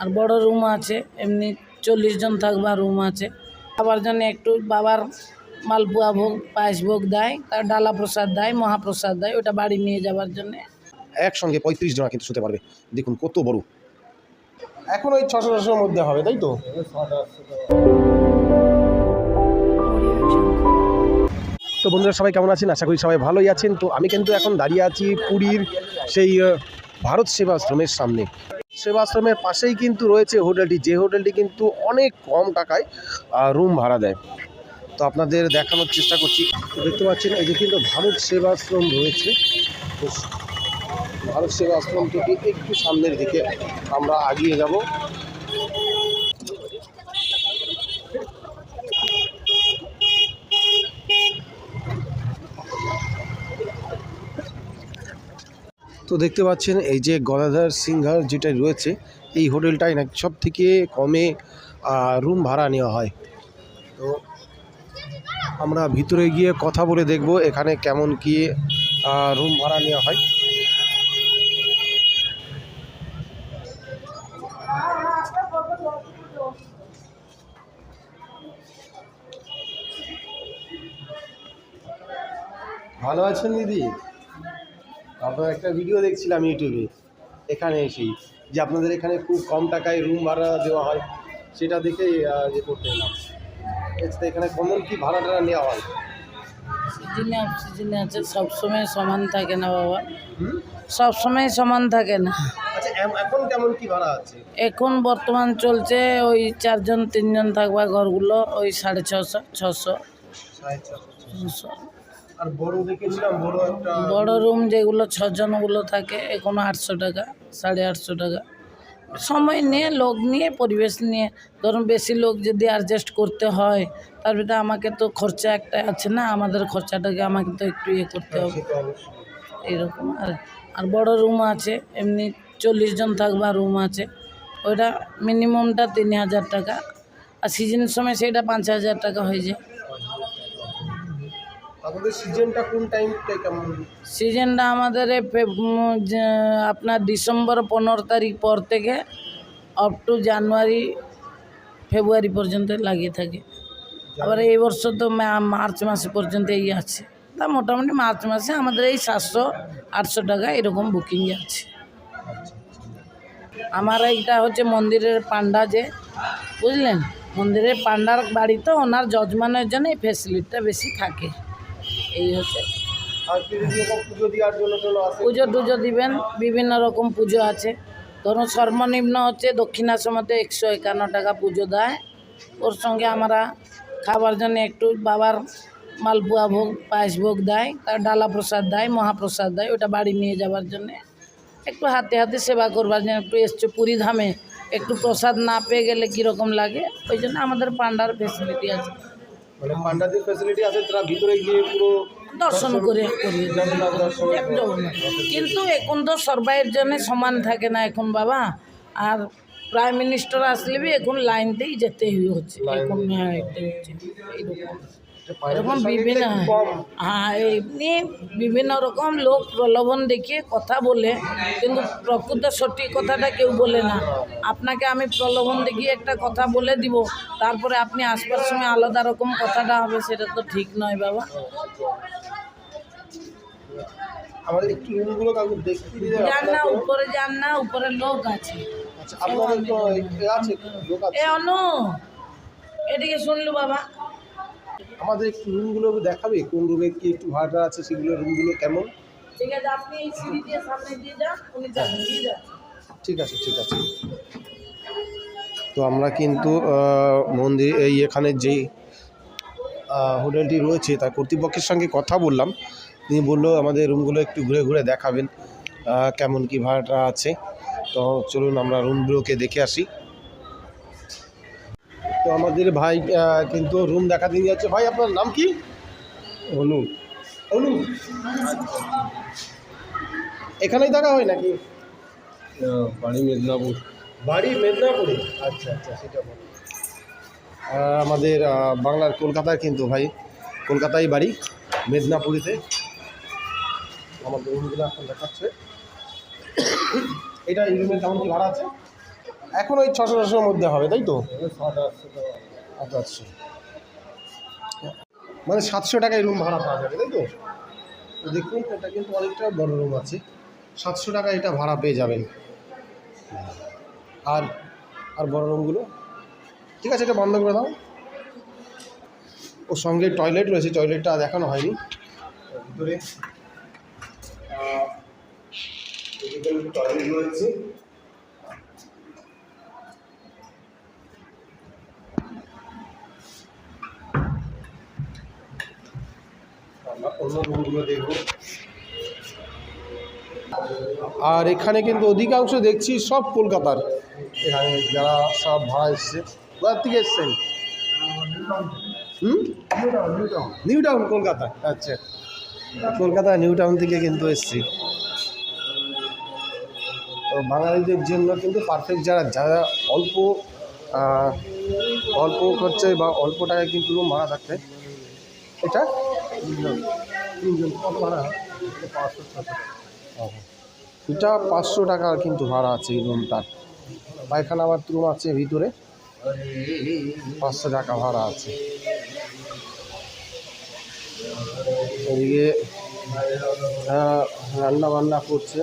আর বড় রুম আছে, এমনি চল্লিশ জন থাকবার রুম আছে। খাবার জন্য একটু বাবার মালপোয়া ভোগ, পায়েস ভোগ দেয়, তার ডালা প্রসাদ দেয় মহাপ্রসাদ দেয়, ওটা বাড়ি নিয়ে যাওয়ার জন্যে। একসঙ্গে পঁয়ত্রিশ জন কিন্তু শুতে পারবে। দেখুন কত বড়। এখন ওই ছশো ছশোর মধ্যে হবে, তাই তো? তো বন্ধুরা, সবাই কেমন আছেন? আশা করি সবাই ভালোই আছেন। তো আমি কিন্তু এখন দাঁড়িয়ে আছি পুরীর সেই ভারত সেবা আশ্রমের সামনে। সেবাশ্রমের পাশেই কিন্তু রয়েছে হোটেলটি। যে হোটেলটি কিন্তু অনেক কম টাকায় রুম ভাড়া দেয়। তো আপনাদের দেখানোর চেষ্টা করছি। দেখতে পাচ্ছেন, এই যে কিন্তু ভারত সেবাশ্রম রয়েছে। ভারত সেবাশ্রম থেকে একটু সামনের দিকে আমরা আগিয়ে যাব। তো দেখতে পাচ্ছেন, এই যে গদাধর সিংহার যেটা রয়েছে, এই হোটেলটাই না সব থেকে কমে রুম ভাড়া নেওয়া হয়। তো আমরা ভিতরে গিয়ে কথা বলে দেখব এখানে কেমন কি রুম ভাড়া নেওয়া হয়। ভালো আছেন দিদি? আপনার একটা ভিডিও দেখছিলাম ইউটিউবে এখানে এসেই যে আপনাদের এখানে খুব কম টাকায় রুম ভাড়া দেওয়া হয় সেটা আহ, ইয়ে করতে এলাম। এখানে কেমন কি ভাড়া টাড়া নেওয়া হয়? সিজনে অফ সিজনে আছে সবসময় সমান থাকে না বাবা? সবসময় সমান থাকে না। আচ্ছা এখন কেমন কি ভাড়া আছে? এখন বর্তমান চলছে ওই চারজন তিনজন থাকবা ঘরগুলো ওই সাড়ে ছশো ছশো ছশো আর বড় দেখেছিলাম বড় একটা বড় রুম যেগুলো ছজনগুলো থাকে এখন আটশো টাকা সাড়ে আটশো টাকা। সময় নিয়ে লোক নিয়ে পরিবেশ নিয়ে। ধরুন বেশি লোক যদি অ্যাডজাস্ট করতে হয় তার ভিতরে আমাকে তো খরচা একটা আছে না আমাদের খরচাটাকে আমাকে তো একটু ইয়ে করতে হবে। তো অবশ্যই। এরকম আর আর বড় রুম আছে এমনি চল্লিশ জন থাকবার রুম আছে। ওইটা মিনিমামটা তিন হাজার টাকা। আর সিজনের সময় সেটা পাঁচ হাজার টাকা হয়ে যায়। আপনাদের সিজনটা কোন টাইমটা কেমন? সিজনটা আমাদের আপনার ডিসেম্বর পনেরো তারিখ পর থেকে আপ টু জানুয়ারি ফেব্রুয়ারি পর্যন্ত লাগিয়ে থাকে। আবার এই বছর তো মার্চ মাসে পর্যন্ত এই আছে। তা মোটামুটি মার্চ মাসে আমাদের এই সাতশো, আটশো টাকা এরকম বুকিং আছে। আমার এইটা হচ্ছে মন্দিরের পান্ডা যে, বুঝলেন? মন্দিরের পান্ডার বাড়ি তো ওনার যজমানের জন্য এই ফেসিলিটিটা বেশি থাকে। এই হচ্ছে। পুজো টুজো দিবেন বিভিন্ন রকম পুজো আছে। ধরুন সর্বনিম্ন হচ্ছে দক্ষিণাসমতে একশো একান্ন টাকা পুজো দেয়। ওর সঙ্গে আমরা খাবার জন্য একটু বাবার মালপুয়া ভোগ পায়েস ভোগ দেয় তার ডালা প্রসাদ দেয় মহাপ্রসাদ দেয় ওটা বাড়ি নিয়ে যাওয়ার জন্যে। একটু হাতে হাতে সেবা করবার জন্য একটু এসছে পুরী ধামে। একটু প্রসাদ না পেয়ে গেলে কীরকম লাগে? ওই জন্য আমাদের পান্ডার ফেসিলিটি আছে। মানে পান্ডাদের ফ্যাসিলিটি আছে তারা ভিতরে গিয়ে পুরো দর্শন করে কিন্তু এখন তো সবাইয়ের জন্য সমান থাকে না এখন বাবা। আর প্রাইম মিনিস্টার আসলে বি এখন লাইনতেই যেতে হচ্ছে এখন হ্যাঁ হচ্ছে। এইরকম। এরকম বিভিন্ন হ্যাঁ এমনি বিভিন্ন রকম লোক প্রলোভন দেখিয়ে কথা বলে কিন্তু প্রকৃত সঠিক কথাটা কেউ বলে না। আপনাকে আমি প্রলোভন দেখিয়ে একটা কথা বলে দিব তারপরে আপনি আসবার সময় আলাদা রকম কথাটা হবে সেটা তো ঠিক নয় বাবা। আমাদের একটু রুমগুলো কাউকে দেখতে দিয়ে যান না উপরে যান না উপরে লোক আছে। আচ্ছা আপনাদের তো আছে লোক আছে। এ অনু এদিকে শুনলু বাবা। আমাদের একটু রুমগুলো দেখাবে? কোন রুমে কি একটু ভাড়া আছে? সেগুলো রুমগুলো কেমন? ঠিক আছে আপনি এই সিঁড়ি দিয়ে সামনে দিয়ে যান উনি দিয়ে যান। ঠিক আছে ঠিক আছে। তো আমরা কিন্তু মন্দির এই এখানে যেই আহ, হোটেলটি রয়েছে তার কর্তৃপক্ষের সঙ্গে কথা বললাম। তিনি বলল আমাদের রুমগুলো একটু ঘুরে ঘুরে দেখাবেন কেমন কি ভাড়াটা আছে? তো চলুন আমরা রুমগুলোকে দেখে আসি। তো আমাদের ভাই কিন্তু রুম দেখাতে নিয়ে যাচ্ছে। ভাই আপনার নাম কি? অনু। অনু। এখানেই থাকা হয় নাকি? বাড়ি মেদিনীপুর। বাড়ি মেদিনীপুরে? আচ্ছা আচ্ছা সেটা বলো আমাদের বাংলার কলকাতায় কিন্তু ভাই কলকাতায় বাড়ি মেদিনীপুরিতে। আমাদের রুমগুলো এখন দেখাচ্ছে। এটা এই রুমের কেমন কি ভাড়া আছে? এখন ওই ছশো ছশোর মধ্যে হবে, তাই তো? আচ্ছা মানে সাতশো টাকায় রুম ভাড়া পাওয়া যাবে, তাই তো? দেখুন, এটা কিন্তু অনেকটা বড় রুম আছে। সাতশো টাকা এটা ভাড়া পেয়ে যাবেন। আর আর বড় রুমগুলো ঠিক আছে, এটা বন্ধ করে দাও। ওর সঙ্গে টয়লেট রয়েছে টয়লেটটা দেখানো হয়নি। ভিতরে টয়লেট রয়েছে। অন্য দেখব আর এখানে কিন্তু অধিকাংশ দেখছি সব কলকাতার। এখানে যারা সব ভাড়া এসছে কোথার থেকে এসছেন? New town Kolkata. আচ্ছা। কলকাতা নিউ টাউন থেকে কিন্তু এসছি। তো বাঙালিদের জন্য কিন্তু পারফেক্ট যারা যারা অল্প অল্প খরচায় বা অল্প টাকায় কিন্তু মারা থাকতে এটা তিনজন ভাড়া পাঁচশো ছশো এটা পাঁচশো টাকার কিন্তু ভাড়া আছে এই রুমটার পায়খানা বাথরুম আছে ভিতরে। পাঁচশো টাকা ভাড়া আছে। এদিকে আহ, রান্না বান্না করছে।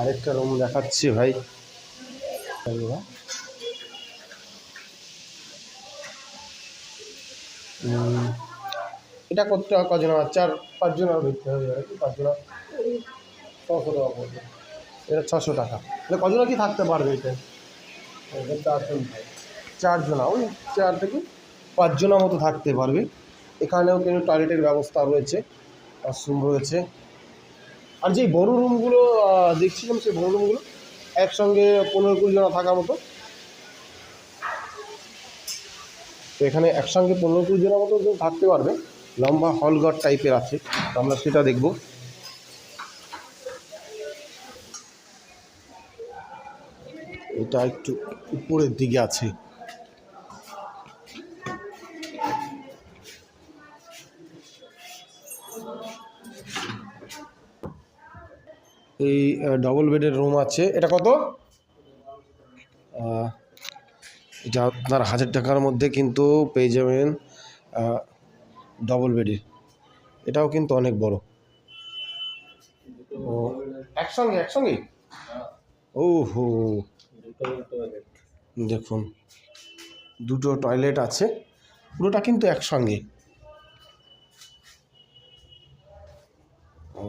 আরেকটা রুম দেখাচ্ছি ভাই। এটা করতে হয় কজন আমার চার, পাঁচজন আর ভিতরে হয়ে যাবে কি পাঁচজন ছশো টাকা পড়বে। এটা ছশো টাকা। এটা কজন কি থাকতে পারবে এটা? চারজন চারজন ওই চার থেকে পাঁচজনের মতো থাকতে পারবে। এখানেও কিন্তু টয়লেটের ব্যবস্থা রয়েছে ওয়াশরুম রয়েছে। আর যেই বড় রুমগুলো দেখছিলাম সেই বড় রুমগুলো, একসঙ্গে পনেরো কুড়ি জন থাকার মতো। তো এখানে একসঙ্গে পনেরো কুড়ি জনের মতো থাকতে পারবে। লম্বা হলঘর টাইপের আছে, তো আমরা সেটা দেখব। এটা একটু উপরের দিকে আছে। এই ডবল বেডের রুম আছে। এটা কত? এটা আপনার হাজার টাকার মধ্যে কিন্তু পেয়ে যাবেন ডবল বেডের এটাও কিন্তু অনেক বড়। ও, একসঙ্গে একসঙ্গে? ও হো দেখুন, দুটো টয়লেট আছে পুরোটা কিন্তু একসঙ্গে। ও।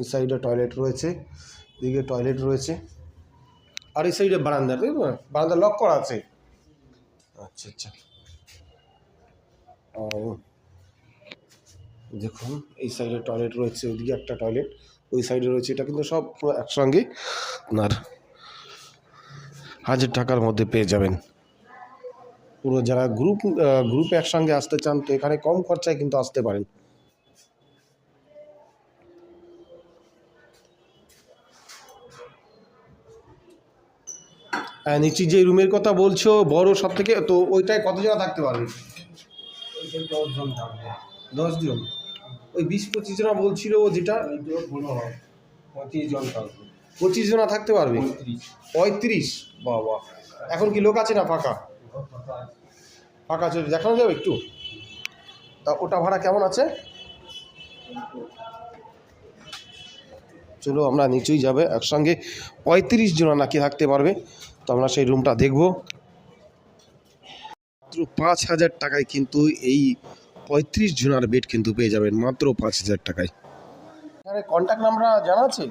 এই সাইডে টয়লেট রয়েছে, এদিকে টয়লেট রয়েছে। আর এই সাইডে বারান্দা, তাই বারান্দা লক করা আছে। আচ্ছা আচ্ছা। দেখুন, এই সাইডে টয়লেট রয়েছে ওইদিকে একটা টয়লেট, ওই সাইডে রয়েছে। এটা কিন্তু সব একসঙ্গে আপনার হাজার টাকার মধ্যে পেয়ে যাবেন। পুরো যারা গ্রুপ গ্রুপে একসঙ্গে আসতে চান, তো এখানে কম খরচায় কিন্তু আসতে পারেন। নিচে যে রুমের কথা বলছো বড় সব থেকে তো ওইটায় কত জন থাকতে পারবে? দশজন থাকবে ওই বিশ পঁচিশ জন বলছিল ও যেটা? পঁচিশ জন থাকবে। পঁচিশ জন থাকতে পারবে? পঁয়ত্রিশ? বাবা। এখন কি লোক আছে না ফাঁকা? ফাঁকা আছে দেখানো যাবে একটু? তা ওটা ভাড়া কেমন আছে? চলো আমরা নিচেই যাবে একসঙ্গে। পঁয়ত্রিশ জনা নাকি থাকতে পারবে? তো আমরা সেই রুমটা দেখব। মাত্র পাঁচ হাজার টাকায় কিন্তু এই পঁয়ত্রিশ জনার বেড কিন্তু পেয়ে যাবেন, মাত্র পাঁচ হাজার টাকায়। কন্ট্যাক্ট নাম্বার জানা আছে?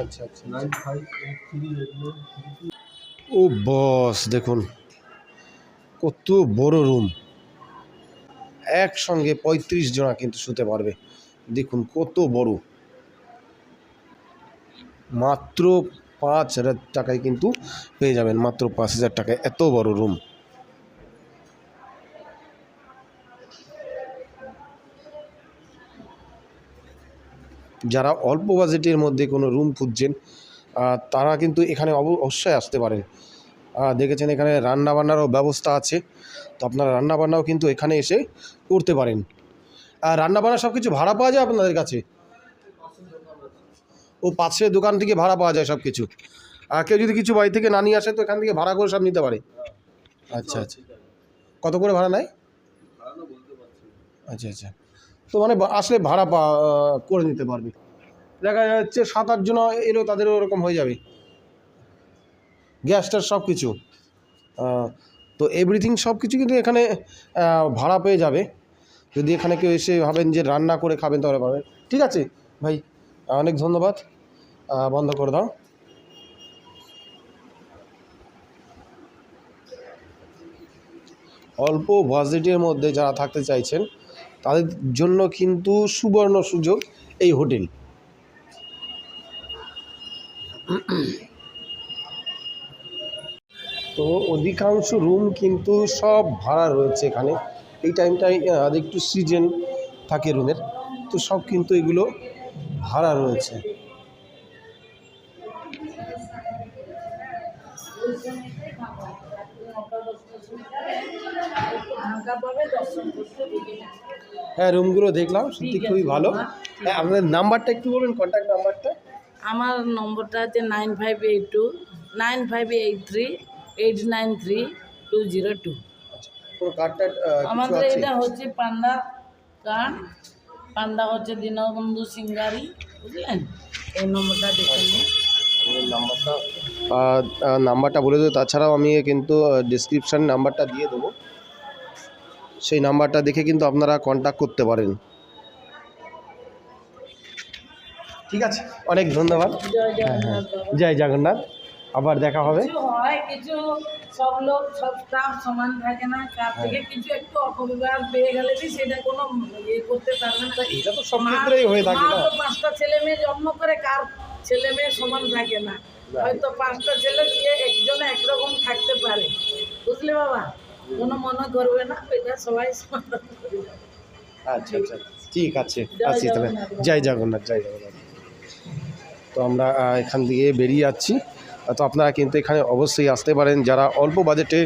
আচ্ছা ও বস দেখুন, কত বড় রুম একসঙ্গে পঁয়ত্রিশ জনা কিন্তু শুতে পারবে। দেখুন, কত বড়। মাত্র পাঁচ হাজার টাকায় কিন্তু পেয়ে যাবেন, মাত্র পাঁচ হাজার টাকায়। এত বড় রুম যারা অল্প বাজেটের মধ্যে কোনো রুম খুঁজছেন তারা কিন্তু এখানে অব- অবশ্যই আসতে পারেন। দেখেছেন এখানে রান্না বান্নারও ব্যবস্থা আছে। তো আপনারা রান্না বান্নাও কিন্তু এখানে এসে করতে পারেন। আর রান্না বান্না সব কিছু ভাড়া পাওয়া যায় আপনাদের কাছে? ও পাশের দোকান থেকে ভাড়া পাওয়া যায় সব কিছু আর কেউ যদি কিছু বাড়ি থেকে না নিয়ে আসে, তো এখান থেকে ভাড়া করে সব নিতে পারে। আচ্ছা আচ্ছা। কত করে ভাড়া নেয়? আচ্ছা আচ্ছা। তো মানে আসলে ভাড়া করে নিতে পারবে। দেখা যাচ্ছে সাত আট জন এলো, তাদেরও ওরকম হয়ে যাবে। গ্যাস ট্যাস সব কিছু তো এভরিথিং সব কিছু কিন্তু এখানে ভাড়া পেয়ে যাবে। যদি এখানে কেউ এসে ভাবেন যে রান্না করে খাবেন, তাহলে পাবেন। ঠিক আছে, ভাই। অনেক ধন্যবাদ। বন্ধ করে দাও। অল্প বাজেটের মধ্যে যারা থাকতে চাইছেন, তাদের জন্য কিন্তু সুবর্ণ সুযোগ এই হোটেল। তো অধিকাংশ রুম কিন্তু সব ভাড়া রয়েছে এখানে। এই টাইমটাই একটু সিজন থাকে রুমের তো সব কিন্তু এগুলো ভাড়া রয়েছে। হ্যাঁ রুমগুলো দেখলাম সত্যি খুবই ভালো। হ্যাঁ আপনাদের নাম্বারটা একটু বলুন কন্ট্যাক্ট নাম্বারটা আমার নম্বরটা আছে nine five eight two nine five eight three eight nine three two zero two আমাদের এটা হচ্ছে পান্ডা কার্ড পান্ডা হচ্ছে দীনবন্ধু সিঙ্গারি বুঝলেন? এই নম্বরটা দেখে নাম্বারটা বলে দেবো তাছাড়াও আমি কিন্তু ডিসক্রিপশান নাম্বারটা দিয়ে দেবো। সেই নাম্বারটা দেখে কিন্তু আপনারা কন্ট্যাক্ট করতে পারেন। ঠিক আছে? অনেক ধন্যবাদ। জয় জগন্নাথ বাবা। জয় জগন্নাথ। আবার দেখা হবে। কিছু হয় কিছু সব লোক সব স্টাফ সমান থাকে না কার থেকে কিছু একটু অপব্যবহার পেয়ে গেলে কি সেটা কোনো ইয়ে করতে পারবে না। এটা তো সব ক্ষেত্রেই হয়ে থাকে না। পাঁচটা ছেলে মেয়ে জন্ম করে কার ছেলে মেয়ে সমান থাকে না। হয়তো পাঁচটা ছেলে দিয়ে একজনে একরকম থাকতে পারে। বুঝলে বাবা? কোনো মনে করবে না এটা সবাই আচ্ছা আচ্ছা। ঠিক আছে আছি তাহলে। জয় জগন্নাথ জয় জগন্নাথ। তো আমরা এখান থেকে বেরিয়ে যাচ্ছি। তো আপনারা কিন্তু এখানে অবশ্যই আসতে পারেন। যারা অল্প বাজেটে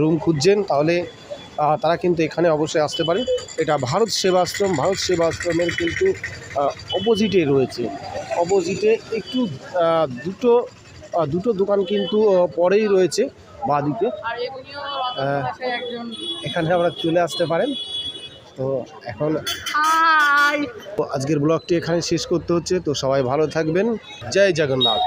রুম খুঁজছেন তাহলে তারা কিন্তু এখানে অবশ্যই আসতে পারে। এটা ভারত সেবাশ্রম ভারত সেবাশ্রমের কিন্তু অপোজিটে রয়েছে। অপোজিটে একটু দুটো দুটো দোকান কিন্তু পরেই রয়েছে বাদিকে। এখানে আমরা চলে আসতে পারেন। তো এখন আজকের ব্লগটি এখানে শেষ করতে হচ্ছে। তো সবাই ভালো থাকবেন। জয় জগন্নাথ।